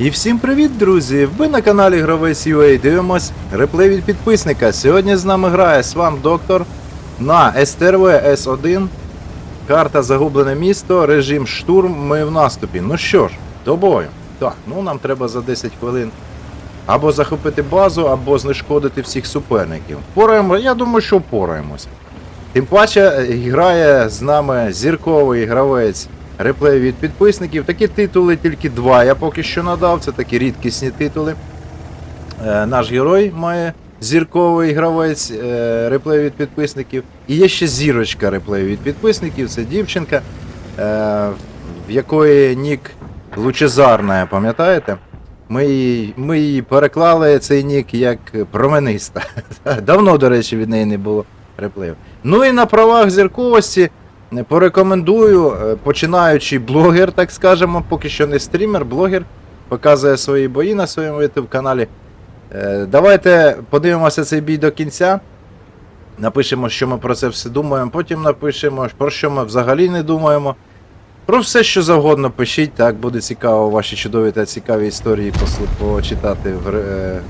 І всім привіт, друзі! Ви на каналі Гравець UA дивимось реплей від підписника. Сьогодні з нами грає Свам Доктор на СТРВ С1. Карта Загублене місто, режим штурм, ми в наступі. Ну що ж, до бою. Так, ну нам треба за 10 хвилин або захопити базу, або знешкодити всіх суперників. Пораємо, я думаю, що впораємося. Тим паче е, грає з нами зірковий гравець реплей від підписників. Такі титули тільки два я поки що надав, це такі рідкісні титули. Е, наш герой має зірковий гравець е, реплей від підписників. І є ще зірочка реплей від підписників, це дівчинка, е, в якої нік Лучезарна, пам'ятаєте? Ми її, ми її переклали цей нік як промениста. Давно, до речі, від неї не було реплеїв. Ну і на правах зірковості порекомендую, е, починаючий блогер, так скажемо, поки що не стрімер, блогер, показує свої бої на своєму YouTube каналі. Е, Давайте подивимося цей бій до кінця. Напишемо, що ми про це все думаємо, потім напишемо, про що ми взагалі не думаємо. Про все, що завгодно пишіть, так буде цікаво ваші чудові та цікаві історії почитати в е,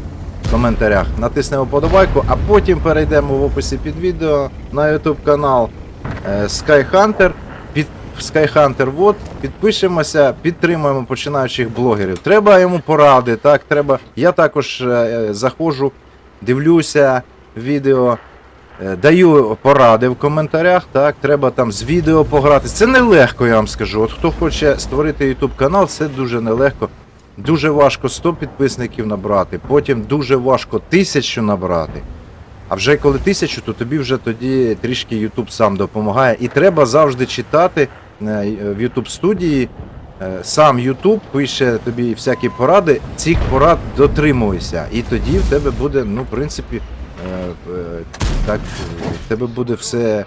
коментарях. Натиснемо подобайку, а потім перейдемо в описі під відео на YouTube канал е, Skyhunter. Під Skyhunter вот, підпишемося, підтримуємо починаючих блогерів. Треба йому поради, так, треба. Я також е, заходжу, дивлюся відео. Е, Даю поради в коментарях, так, треба там з відео пограти. Це нелегко, я вам скажу. От хто хоче створити YouTube канал, це дуже нелегко. Дуже важко 100 підписників набрати, потім дуже важко 1000 набрати. А вже коли тисячу, то тобі вже тоді трішки YouTube сам допомагає. І треба завжди читати е, в YouTube студії. е, Сам YouTube пише тобі всякі поради, цих порад дотримуйся. І тоді в тебе буде, ну, в принципі, е, так, в тебе буде все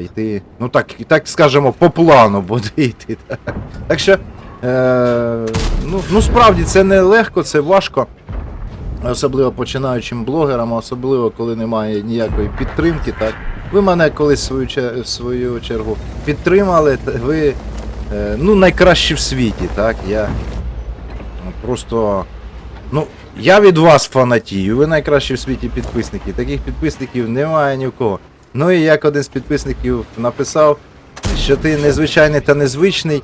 йти, ну так, так скажемо, по плану буде йти. Так, що, ну, ну справді це не легко, це важко. Особливо починаючим блогерам, особливо коли немає ніякої підтримки. Так ви мене колись свою свою чергу підтримали. Ви е, ну найкращі в світі. Так я ну, просто ну я від вас фанатію. Ви найкращі в світі підписники. Таких підписників немає ні в кого. Ну і як один з підписників написав, що ти незвичайний та незвичний,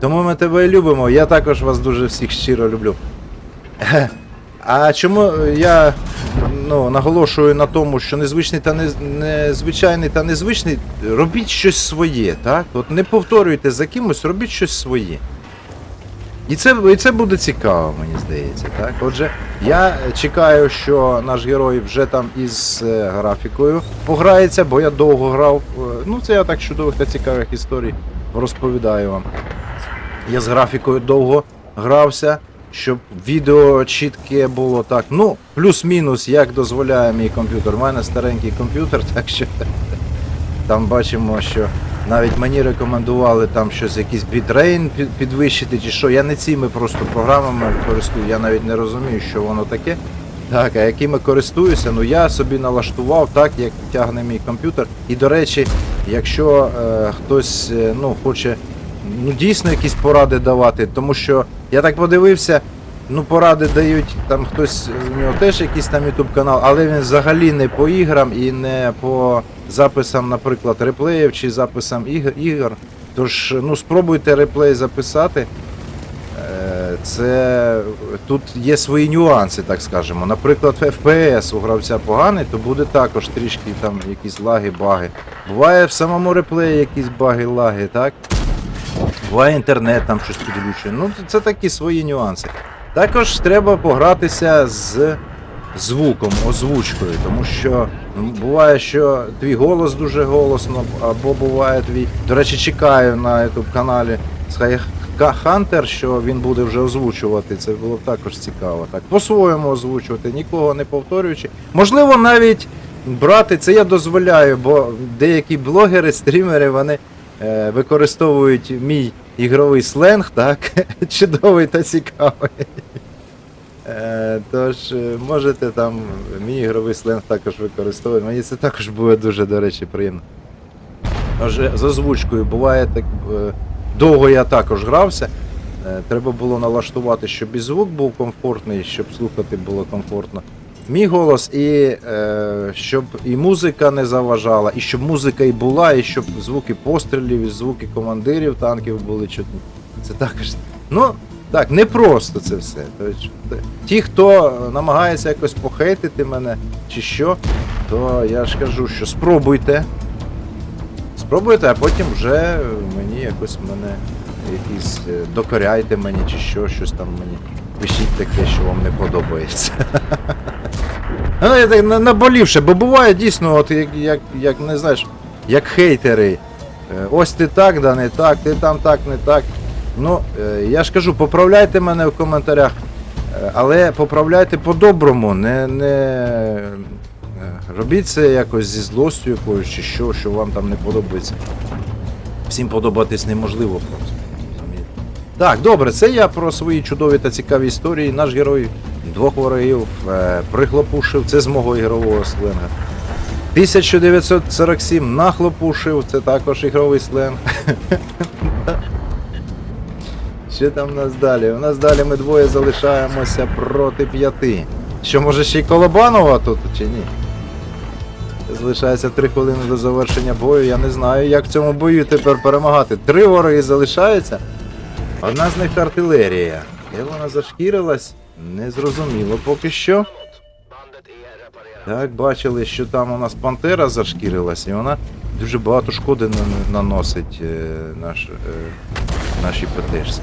тому ми тебе любимо. Я також вас дуже всіх щиро люблю. А чому я ну, наголошую на тому, що незвичний та не, незвичайний та незвичний, робіть щось своє, так? От не повторюйте за кимось, робіть щось своє. І це, і це буде цікаво, мені здається. Так? Отже, я чекаю, що наш герой вже там із е, графікою пограється, бо я довго грав. е, Ну, це я так чудових та цікавих історій розповідаю вам. Я з графікою довго грався, щоб відео чітке було так. Ну, плюс-мінус, як дозволяє мій комп'ютер. У мене старенький комп'ютер, так що там бачимо, що навіть мені рекомендували там щось, якийсь бітрейн підвищити чи що. Я не цими просто програмами користую, я навіть не розумію, що воно таке. Так, а якими користуюся, ну я собі налаштував так, як тягне мій комп'ютер. І до речі, якщо е, хтось е, ну, хоче ну, дійсно якісь поради давати, тому що я так подивився, ну поради дають там хтось, у нього теж якийсь там YouTube канал, але він взагалі не по іграм і не по записам, наприклад, реплеїв чи записам ігор. Тож, ну спробуйте реплей записати. Е, Це тут є свої нюанси, так скажемо. Наприклад, FPS у гравця поганий, то буде також трішки там якісь лаги, баги. Буває в самому реплеї якісь баги, лаги, так? Буває інтернет там щось підключує. Ну, це такі свої нюанси. Також треба погратися з звуком, озвучкою, тому що буває, що твій голос дуже голосно, або буває твій. До речі, чекаю на YouTube каналі Sky Hunter, що він буде вже озвучувати. Це було також цікаво. Так, по-своєму озвучувати, нікого не повторюючи. Можливо, навіть брати це я дозволяю, бо деякі блогери, стрімери, вони використовують мій ігровий сленг, так? Чудовий та цікавий. Е, Тож е, можете там мій ігровий сленг також використовувати. Мені це також буде дуже, до речі, приємно. Тож е, з озвучкою буває так. е, Довго я також грався. Е, Треба було налаштувати, щоб і звук був комфортний, щоб слухати було комфортно. Мій голос, і е, щоб і музика не заважала, і щоб музика і була, і щоб звуки пострілів, і звуки командирів танків були чутні. Це також. Ну, так, не просто це все. Тобто, Ті, хто намагається якось похейтити мене чи що, то я ж кажу, що спробуйте. Спробуйте, а потім вже мені якось мене якісь е, докоряйте мені чи що, щось там мені. Пишіть таке, що вам не подобається. Ну, наболівше, бо буває дійсно, от як, як, як не знаєш, як хейтери. Е, Ось ти так, да не так, ти там так, не так. Ну, е, я ж кажу, поправляйте мене в коментарях, е, але поправляйте по-доброму, не, не робіть це якось зі злостю якоюсь чи що, що вам там не подобається. Всім подобатись неможливо просто. Так, добре, це я про свої чудові та цікаві історії. Наш герой двох ворогів е, прихлопушив, це з мого ігрового сленга. 1947 нахлопушив, це також ігровий сленг. Що там у нас далі? У нас далі ми двоє залишаємося проти п'яти. Що може ще й Колобанова тут чи ні? Залишається 3 хвилини до завершення бою. Я не знаю, як в цьому бою тепер перемагати. Три вороги залишаються. Одна з них артилерія. Де вона зашкірилась? Незрозуміло поки що. Так, бачили, що там у нас пантера зашкірилась, і вона дуже багато шкоди наносить е, наш, е, нашій ПТшці.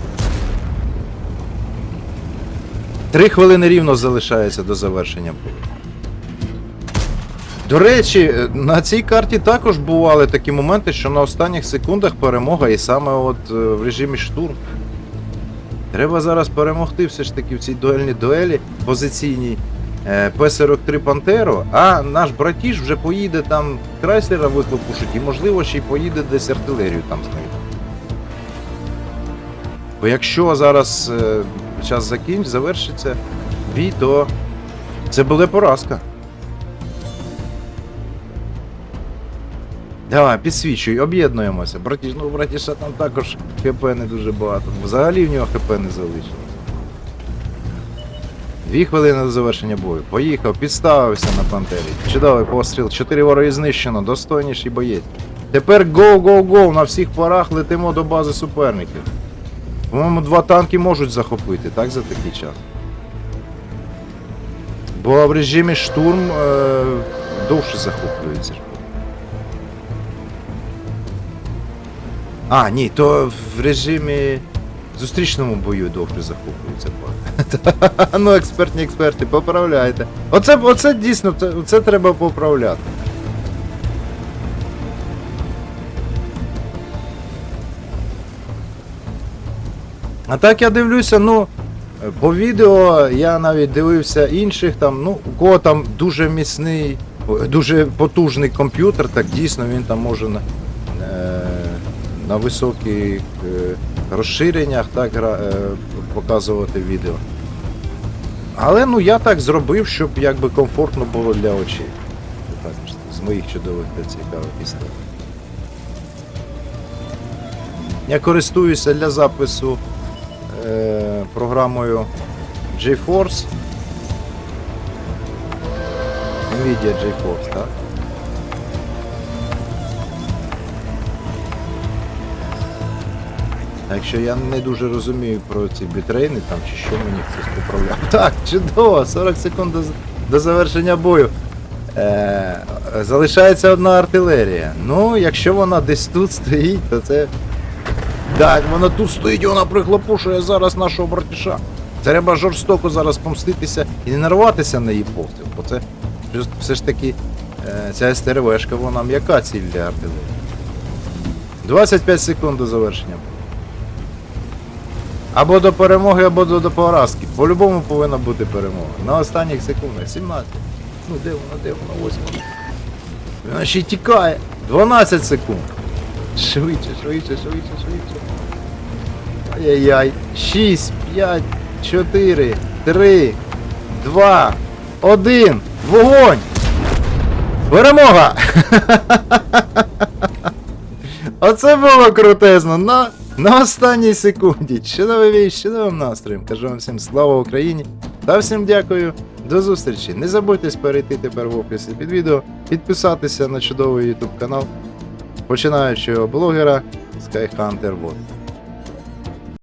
Три хвилини рівно залишається до завершення бою. До речі, е, на цій карті також бували такі моменти, що на останніх секундах перемога і саме от е, в режимі штурм. Треба зараз перемогти все ж таки в цій дуельній дуелі позиційній е, П-43 Пантеро, а наш братіш вже поїде там Крайслера вихлопушить і можливо ще й поїде десь артилерію там знайде. Бо якщо зараз е, час закінч, завершиться бій, то це буде поразка. Давай, підсвічуй, об'єднуємося. Братіш, ну братіша там також ХП не дуже багато. Взагалі в нього ХП не залишилось. Дві хвилини до завершення бою. Поїхав, підставився на пантері. Чудовий постріл. Чотири вороги знищено, достойніший боєць. Тепер гоу-гоу-гоу, на всіх парах летимо до бази суперників. По-моєму, два танки можуть захопити, так, за такий час. Бо в режимі штурм е, довше захоплюється. А, ні, то в режимі зустрічному бою довше захоплюється пак. ну, експертні експерти, поправляйте. Оце, оце дійсно, це, треба поправляти. А так я дивлюся, ну, по відео я навіть дивився інших там, ну, у кого там дуже міцний, дуже потужний комп'ютер, так дійсно він там може на високих е, розширеннях так, е, показувати відео. Але ну я так зробив, щоб якби комфортно було для очей. Так, з моїх чудових та цікавих історій. Я користуюся для запису е, програмою GeForce. Nvidia GeForce, так? Так що я не дуже розумію про ці бітрейни там чи що мені хтось поправляв. Так, чудово, 40 секунд до, до завершення бою. Е, залишається одна артилерія. Ну, якщо вона десь тут стоїть, то це. Так, вона тут стоїть, вона прихлопушує зараз нашого братіша. Треба жорстоко зараз помститися і не нарватися на її постріл, бо це все- ж таки е, ця СТРВшка, вона м'яка ціль для артилерії. 25 секунд до завершення. Або до перемоги, або до, до поразки. По-любому повинна бути перемога. На останніх секундах. 17. Ну де вона, де вона? Ось вона. Вона ще й тікає. 12 секунд. Швидше, швидше, швидше, швидше. Ай-яй-яй. 6, 5, 4, 3, 2, 1. Вогонь! Перемога! Оце було крутезно. На На останній секунді. Чудовий віч, чудовим настроєм. Кажу вам всім слава Україні. Та всім дякую. До зустрічі. Не забудьте перейти тепер в описі під відео, підписатися на чудовий YouTube канал починаючого блогера Skyhunter World.